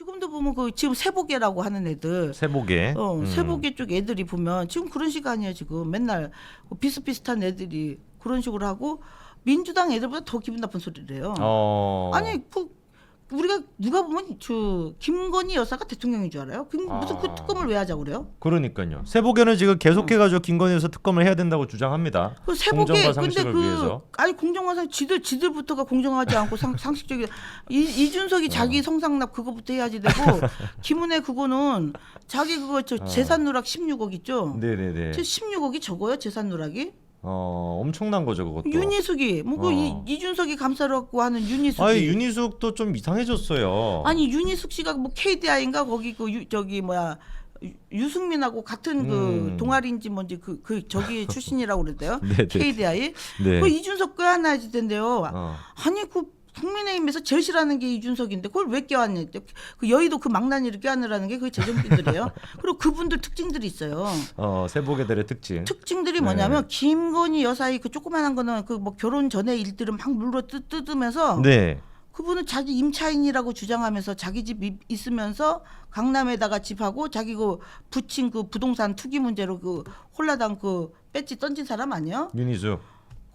지금도 보면 그 지금 세보계라고 하는 애들 세복에. 어, 음. 세보계 쪽 애들이 보면 지금 그런 시간이에요 지금 맨날 그 비슷비슷한 애들이 그런 식으로 하고 민주당 애들보다 더 기분 나쁜 소리를 해요. 어. 아니 그 우리가 누가 보면 저 김건희 여사가 대통령인 줄 알아요? 그 무슨 그 아. 특검을 왜 하자고 그래요? 그러니까요. 세복에는 지금 계속해가지고 김건희 여사 특검을 해야 된다고 주장합니다. 그 공정과 근데 상식을 그 위해서. 아니 공정과 지들 지들부터가 공정하지 않고 상, 상식적이 이, 이준석이 어. 자기 성상납 그거부터 해야지 되고 김은혜 그거는 자기 그거 저 어. 재산 누락 16억 있죠? 네네네. 저 16억이 적어요 재산 누락이? 어 엄청난 거죠 그것도. 윤희숙이 뭐그 어. 이준석이 감사라고 하는 윤희숙이 아니 윤희숙도 좀 이상해졌어요. 아니 윤희숙 씨가 뭐 KDI인가 거기 그 유, 저기 뭐야 유- 유승민하고 같은 그 음. 동아리인지 뭔지 그 그 저기 출신이라고 그랬대요. 네네. KDI. 네. 그 이준석 껴안아야지 된대요. 어. 아니 그 국민의힘에서 제일 싫어하는 게 이준석인데 그걸 왜 껴안냐? 그 여의도 그 망나니를 껴안으라는 게 그게 재정비들이에요. 그리고 그분들 특징들이 있어요. 어 세복애들의 특징. 특징들이 네. 뭐냐면 김건희 여사의 그 조그만한 거는 그 뭐 결혼 전에 일들을 막 물어 뜯, 뜯으면서 네. 그분은 자기 임차인이라고 주장하면서 자기 집 이- 있으면서 강남에다가 집하고 자기 그 부친 그 부동산 투기 문제로 그 홀라당 그 배지 던진 사람 아니에요? 윤희숙.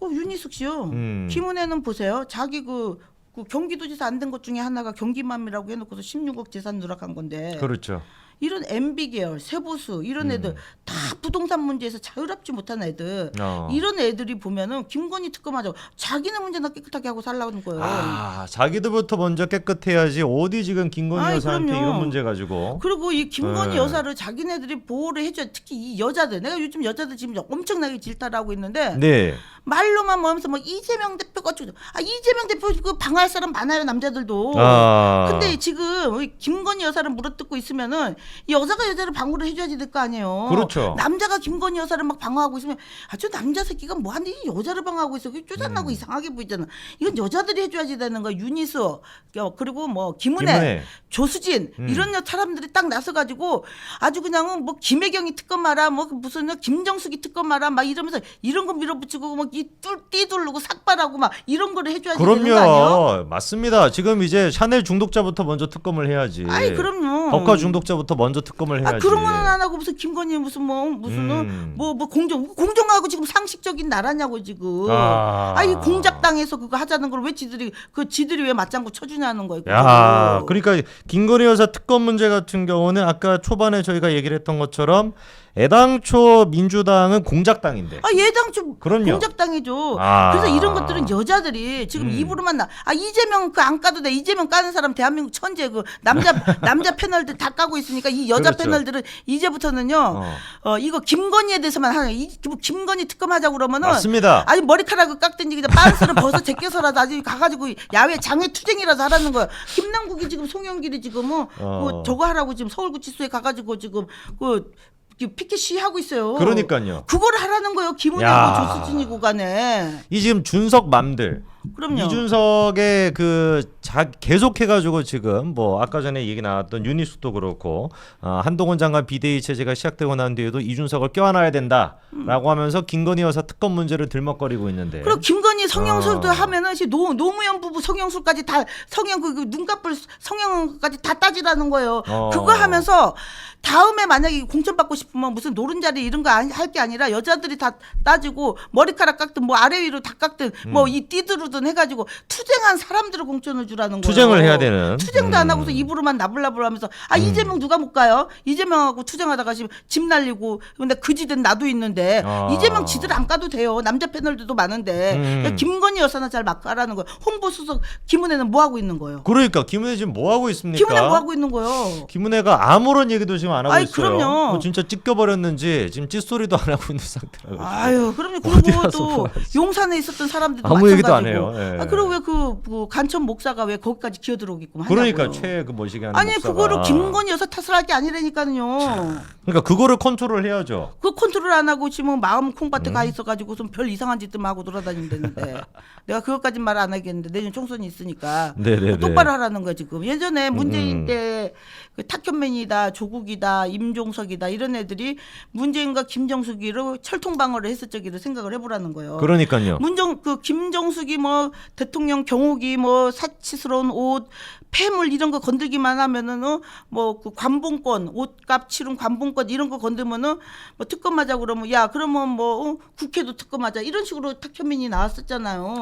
그 윤희숙 씨요. 음. 김은혜는 보세요. 자기 그, 그 경기도지사 안 된 것 중에 하나가 경기맘이라고 해놓고서 16억 재산 누락한 건데 그렇죠. 이런 MB 계열, 세보수 이런 애들 다 부동산 문제에서 자유롭지 못한 애들 음. 어. 이런 애들이 보면은 김건희 특검하자고 자기는 문제나 깨끗하게 하고 살라는 거예요. 아 자기들부터 먼저 깨끗해야지 어디 지금 김건희 아이, 여사한테 그럼요. 이런 문제 가지고. 그리고 이 김건희 네. 여사를 자기네들이 보호를 해줘야 특히 이 여자들 내가 요즘 여자들 지금 엄청나게 질타를 하고 있는데 네. 말로만 뭐하면서 뭐 이재명 대표가 어쩌고 아 이재명 대표 그 방할 사람 많아요 남자들도 아. 근데 지금 이 김건희 여사를 물어뜯고 있으면은 이 여자가 여자를 방어를 해줘야지 될 거 아니에요 그렇죠. 남자가 김건희 여사를 막 방어하고 있으면 아 저 남자 새끼가 뭐 하는데 이 여자를 방어하고 있어 그게 음. 쪼잔하고 이상하게 보이잖아 이건 여자들이 해줘야지 되는 거야 윤희수 어, 그리고 뭐 김은혜 김은혜. 조수진 음. 이런 여 사람들이 딱 나서가지고 아주 그냥은 뭐 김혜경이 특검 마라 뭐 무슨 김정숙이 특검 마라 막 이러면서 이런 거 밀어붙이고 뭐이 띠두르고 삭발하고 막 이런 거를 해줘야지 되는 거 아니에요? 그럼요. 맞습니다. 지금 이제 샤넬 중독자부터 먼저 특검을 해야지. 아이 그럼요. 법과 중독자부터 먼저 특검을 해야지. 아 그런 거는 안 하고 무슨 김건희 무슨 뭐 무슨 음. 뭐뭐 공정 공정하고 지금 상식적인 나라냐고 지금. 아. 아이 공작당에서 그거 하자는 걸 왜 지들이 그 지들이 왜 맞장구 쳐주냐는 거예요. 야. 그러니까 김건희 여사 특검 문제 같은 경우는 아까 초반에 저희가 얘기를 했던 것처럼 애당초 민주당은 공작당인데. 아 예당 좀 그럼요. 공작당이죠. 아. 그래서 이런 것들은 여자들이 지금 음. 입으로만 나. 아 이재명 그 안 까도 돼. 이재명 까는 사람 대한민국 천재 그 남자 남자 패널들 다 까고 있으니까 이 여자 그렇죠. 패널들은 이제부터는요. 어. 어. 이거 김건희에 대해서만 하는 이 김- 김건희 특검하자 고 그러면은 맞습니다. 아니 머리카락을 깎든지 그냥 빤스를 벗어 제껴서라도 아직 가가지고 야외 장애 투쟁이라도 하라는 거야. 김남국이 지금 송영길이 지금 뭐, 어. 뭐 저거 하라고 지금 서울구치소에 가가지고 지금 그 피켓 시 하고 있어요. 그러니까요. 그걸 하라는 거예요. 야. 김은혜고 조수진이고 간에. 이 지금 준석 맘들 그럼요. 이준석의 그 자, 계속해가지고 지금 뭐 아까 전에 얘기 나왔던 윤희숙도 그렇고 어, 한동훈 장관 비대위 체제가 시작되고 난 뒤에도 이준석을 껴안아야 된다라고 하면서 김건희 여사 특검 문제를 들먹거리고 있는데 그리고 김건희 성형술도 어. 하면은 노, 노무현 부부 성형술까지 다 성형 그, 그 눈꺼풀 성형까지 다 따지라는 거예요. 어. 그거 하면서 다음에 만약에 공천 받고 싶으면 무슨 노른자리 이런 거 할 게 아니라 여자들이 다 따지고 머리카락 깎든 뭐 아래 위로 다 깎든 뭐 이 띠드 르든 해가지고 투쟁한 사람들을 공천을 주라는 거예요. 투쟁을 해야 되는. 투쟁도 안 음. 하고서 입으로만 나불나불하면서 아 이재명 누가 못 가요? 이재명하고 투쟁하다가 지금 집 날리고 근데 그지든 나도 있는데 아. 이재명 지들 안 가도 돼요. 남자 패널들도 많은데 음. 그러니까 김건희 여사나 잘 막가라는 거예요. 홍보 수석 김은혜는 뭐 하고 있는 거예요? 그러니까 김은혜 지금 뭐 하고 있습니까? 김은혜 뭐 하고 있는 거예요? 김은혜가 아무런 얘기도 지금 안 하고 아이, 있어요. 그럼요. 뭐 진짜 찢겨버렸는지 지금 찢소리도 안 하고 있는 상태라고. 아유, 그럼요. 어디 그리고 가서 또 뭐? 용산에 있었던 사람들도 아무 얘기도 안 마찬가지고. 해요. 예. 아, 그리고 왜그 그 간첩 목사가 왜 거기까지 기어들어오게끔 하냐고요. 그러니까 최그 멋이게 하는 아니 목사가. 그거를 김건희 여사 탓을 할 게 아니라니까요. 그러니까 그거를 컨트롤 해야죠. 그 컨트롤 안 하고 지금 마음 콩밭에 음. 가 있어가지고선 별 이상한 짓들만 하고 돌아다닌다는데 내가 그것까진 말안 하겠는데 내년 총선이 있으니까 네네네. 똑바로 하라는 거야 지금 예전에 문재인 음. 때그 탁현맨이다 조국이다 임종석이다 이런 애들이 문재인과 김정숙이로 철통방어를 했을 적이를 생각을 해보라는 거예요. 그러니까요. 문정 그 김정숙이 뭐 대통령 경호기 뭐 사치스러운 옷 폐물 이런 거 건들기만 하면은 어, 뭐그 관봉권 옷값 치른 관봉권 이런 거 건들면은 뭐 특검하자 그러면 야 그러면 뭐 어, 국회도 특검하자. 이런 식으로 탁현민이 나왔었잖아요.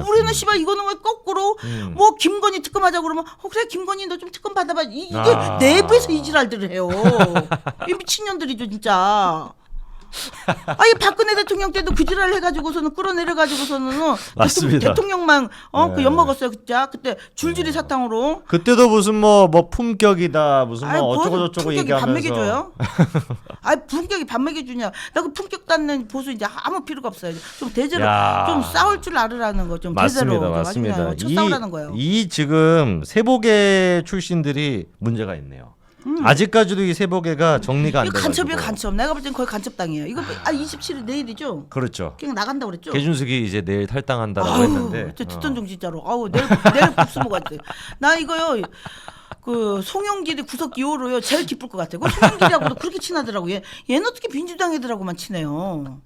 그러니까 우리는 씨발 이거는 왜 거꾸로 음. 뭐 김건희 특검하자 그러면 어 그래 김건희 너 좀 특검 받아봐. 이, 이게 아. 내부에서 이지랄들을 해요. 이 미친년들이죠 진짜 아니 박근혜 대통령 때도 그 지랄 해가지고서는 끌어내려가지고서는 어, 맞습니다. 대통령, 만 어그 네. 엿먹었어요 그때 그때 줄줄이 사탕으로 그때도 무슨 뭐 뭐 품격이다 무슨 뭐 아이, 어쩌고 뭐 저쩌고 품격이 밥 얘기하면서 먹여줘요? 아 품격이 밥 먹여주냐? 나 그 품격 닿는 보수 이제 아무 필요가 없어요. 좀 대대로 야. 좀 싸울 줄 알으라는 거 좀 맞습니다, 대대로 좀 맞습니다. 아주 그냥 쳐 싸우라는 거예요. 이 지금 세보계 출신들이 문제가 있네요. 아직까지도 이 세보계가 정리가 안 음. 이거 돼가지고. 간첩이에요 간첩. 내가 볼 땐 거의 간첩당이에요. 이거 아 27일 내일이죠? 그렇죠. 그냥 나간다 그랬죠? 개준숙이 이제 내일 탈당한다라고 했는데. 저 어. 듣던 중 진짜로. 아우 내일 내일 국수 먹어야 돼. 나 이거요. 그 송영길이 구석 기호로요 제일 기쁠 것 같아요. 그 송영길하고도 그렇게 친하더라고. 얘 얘는 어떻게 민주당 애들하고만 친해요.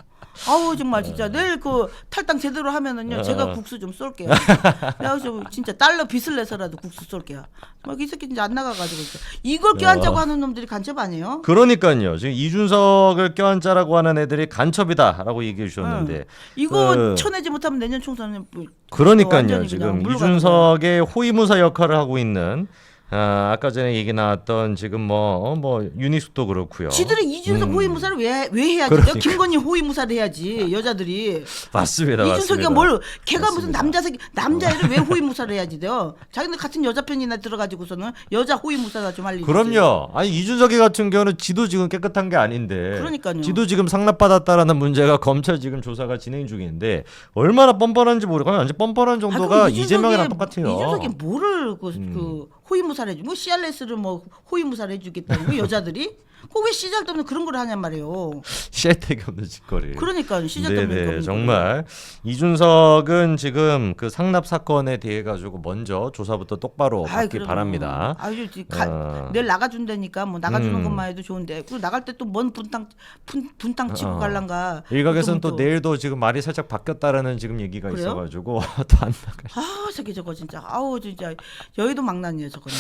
아우 정말 진짜 내일 그 탈당 제대로 하면은요 제가 어. 국수 좀 쏠게요. 내가 좀 진짜 달러 빚을 내서라도 국수 쏠게요. 막이 새끼 진짜 안 나가가지고 진짜. 이걸 껴안자고 하는 놈들이 간첩 아니에요? 그러니까요. 지금 이준석을 껴안자라고 하는 애들이 간첩이다라고 얘기해 주셨는데. 이거 그- 쳐내지 못하면 내년 총선은 뭐 그러니까요. 완전히 지금 물러가는 이준석의 호위무사 역할을 하고 있는 아, 아까 전에 얘기 나왔던 지금 뭐뭐 유니스도 그렇고요. 지들이 이준석 음. 호위무사를 왜, 왜 해야지? 그러니까. 김건희 호위무사를 해야지 여자들이. 맞습니다. 이준석이 맞습니다. 뭘 걔가 무슨 맞습니다. 남자 새끼 남자애를 왜 호위무사를 해야지 돼요? 자기네 같은 여자 편이나 들어가지고서는 여자 호위무사나 좀 할리. 그럼요. 아니 이준석이 같은 경우는 지도 지금 깨끗한 게 아닌데. 그러니까요. 지도 지금 상납받았다라는 문제가 검찰 지금 조사가 진행 중인데 얼마나 뻔뻔한지 모르고 완전 뻔뻔한 정도가 이재명이랑 똑같아요. 이준석이 뭐를 그, 음. 그 호위무사 를 해주? 뭐 CRS를 뭐 호위무사를 해주겠다는 거 여자들이? 그왜 시작도 없는 그런 걸 하냔 말이에요. 시애택이 없는 짓거리. 그러니까 시작도 없는 네네 거. 정말 이준석은 지금 그 상납 사건에 대해 가지고 먼저 조사부터 똑바로 받기 그럼요. 바랍니다. 아유, 지- 가, 어. 내일 나가준다니까 뭐 나가주는 음. 것만 해도 좋은데 그리고 나갈 때 또 뭔 분탕 분, 분탕 치고 어. 갈란가. 일각에서는 또 또- 내일도 지금 말이 살짝 바뀌었다라는 지금 얘기가 그래요? 있어가지고 또 안 나가. 아, 저기 저거 진짜. 아우 진짜 여의도 망난이에요 저거는.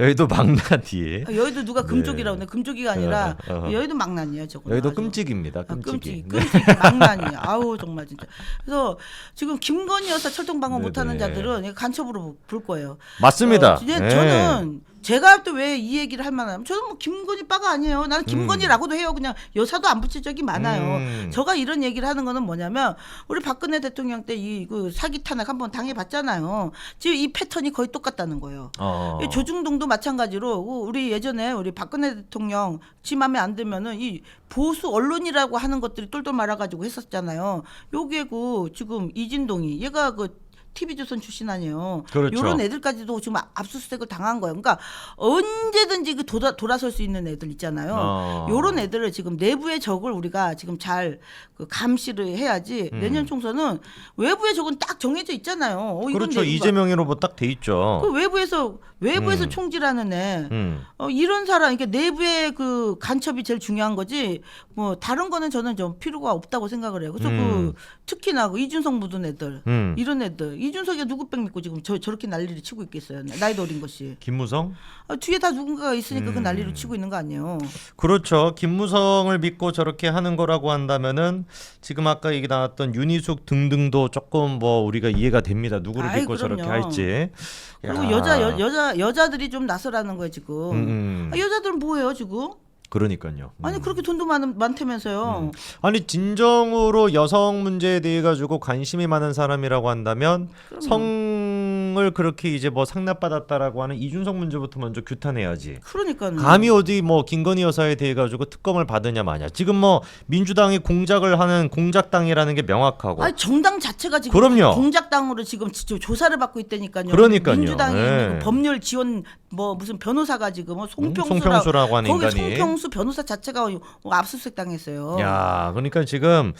여의도 망나니. 아, 여의도 누가 금쪽이라고 그러는데 금쪽이가 아니라 어, 어. 여의도 망난이에요 저거. 여의도 끔찍입니다. 아, 끔찍이. 끔찍, 네. 끔찍, 망난이. 아우 정말 진짜. 그래서 지금 김건희 여사 철통 방어 네네. 못하는 자들은 이거 간첩으로 볼 거예요. 맞습니다. 어, 네. 저는 제가 또 왜 이 얘기를 할 만하면 저는 뭐 김건희 빠가 아니에요. 나는 김건희라고도 해요. 그냥 여사도 안 붙일 적이 많아요. 음. 제가 이런 얘기를 하는 거는 뭐냐면 우리 박근혜 대통령 때 이 그 사기 탄핵 한번 당해봤잖아요. 지금 이 패턴이 거의 똑같다는 거예요. 어. 이 조중동도 마찬가지로 우리 예전에 우리 박근혜 대통령 지 맘에 안 들면은 이 보수 언론이라고 하는 것들이 똘똘 말아가지고 했었잖아요. 요게 그 지금 이진동이 얘가 그 TV조선 출신 아니에요. 그렇죠. 요런 애들까지도 지금 압수수색을 당한 거예요. 그러니까 언제든지 그 돌아, 돌아설 수 있는 애들 있잖아요. 어. 요런 애들을 지금 내부의 적을 우리가 지금 잘 그 감시를 해야지 음. 내년 총선은 외부의 적은 딱 정해져 있잖아요. 어, 이건 그렇죠. 내부가- 이재명이로 뭐딱돼 있죠. 그 외부에서 외부에서 음. 총질하는 애. 음. 어, 이런 사람, 이게 내부의 그 간첩이 제일 중요한 거지. 뭐 다른 거는 저는 좀 필요가 없다고 생각을 해요. 그래서 음. 그 특히나 그 이준석 묻은 애들, 음. 이런 애들, 이준석이 누구 백 믿고 지금 저 저렇게 난리를 치고 있겠어요. 나이도 어린 것이. 김무성? 아, 뒤에 다 누군가가 있으니까 그 음. 난리를 치고 있는 거 아니에요. 그렇죠. 김무성을 믿고 저렇게 하는 거라고 한다면은 지금 아까 얘기 나왔던 윤희숙 등등도 조금 뭐 우리가 이해가 됩니다. 누구를 아이, 믿고 저렇게 그럼요. 할지. 그리고 야. 여자 여, 여자 여자들이 좀 나서라는 거예요 지금. 음, 음. 아, 여자들은 뭐예요 지금? 그러니까요. 아니 음. 그렇게 돈도 많, 많다면서요. 아니 진정으로 여성 문제에 대해 가지고 관심이 많은 사람이라고 한다면 민주당을 그렇게 이제 뭐 상납받았다라고 하는 이준석 문제부터 먼저 규탄해야지. 그러니까 감히 어디 뭐 김건희 여사에 대해 가지고 특검을 받으냐 마냐. 지금 뭐 민주당이 공작을 하는 공작당이라는 게 명확하고. 아니 정당 자체가 지금 그럼요. 공작당으로 지금 지- 조사를 받고 있다니까요. 그러니까요. 민주당이 네. 그 법률 지원 뭐 무슨 변호사가 지금 뭐 음, 송평수라 송평수라고 하는 거기 인간이. 송평수 변호사 자체가 압수수색 당했어요. 야, 그러니까 지금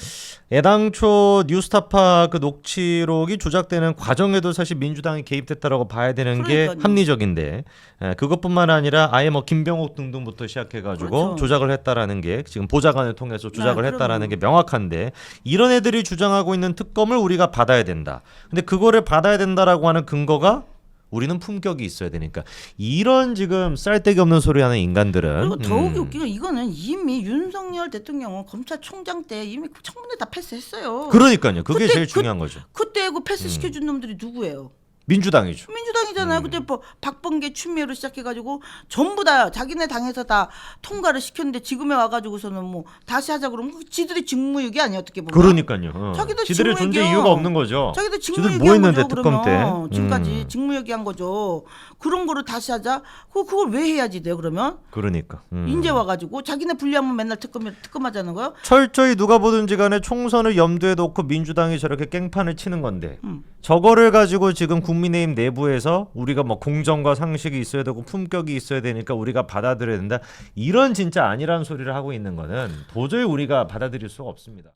애당초 뉴스타파 그 녹취록이 조작되는 과정에도 사실 민주당이 개입됐다라고 봐야 되는 게 그러니까요. 합리적인데 에, 그것뿐만 아니라 아예 뭐 김병옥 등등부터 시작해가지고 그렇죠. 조작을 했다라는 게 지금 보좌관을 통해서 조작을 아, 했다라는 그럼요. 게 명확한데 이런 애들이 주장하고 있는 특검을 우리가 받아야 된다. 근데 그거를 받아야 된다라고 하는 근거가 우리는 품격이 있어야 되니까 이런 지금 쌀데기 없는 소리 하는 인간들은 그리고 더욱이 음, 건 이거는 이미 윤석열 대통령은 검찰총장 때 이미 청문회 다 패스했어요. 그러니까요. 그게 그때 제일 그- 중요한 거죠. 그때 그 음. 패스 시켜준 놈들이 누구예요? 민주당이죠. 민주당이잖아요. 그때 뭐 박범계 추미애로 시작해가지고 전부 다 자기네 당에서 다 통과를 시켰는데 지금에 와가지고서는 뭐 다시 하자 그러면 그 지들이 직무유기 아니야 어떻게 보면? 그러니까요. 어. 자기들 지들의 존재 직무유기야. 이유가 없는 거죠. 자기들 지들 직무유기한 뭐 했는데 거죠. 특검 때? 그러면 지금까지 음. 직무유기한 거죠. 그런 거를 다시 하자. 그 그걸 왜 해야지 돼요? 그러면 그러니까. 음. 인제 와가지고 자기네 불리하면 맨날 특검 특검하자는 거요? 철저히 누가 보든지 간에 총선을 염두에 놓고 민주당이 저렇게 깽판을 치는 건데 음. 저거를 가지고 지금 국 민의힘 내부에서 우리가 뭐 공정과 상식이 있어야 되고 품격이 있어야 되니까 우리가 받아들여야 된다 이런 진짜 아니란 소리를 하고 있는 거는 도저히 우리가 받아들일 수가 없습니다.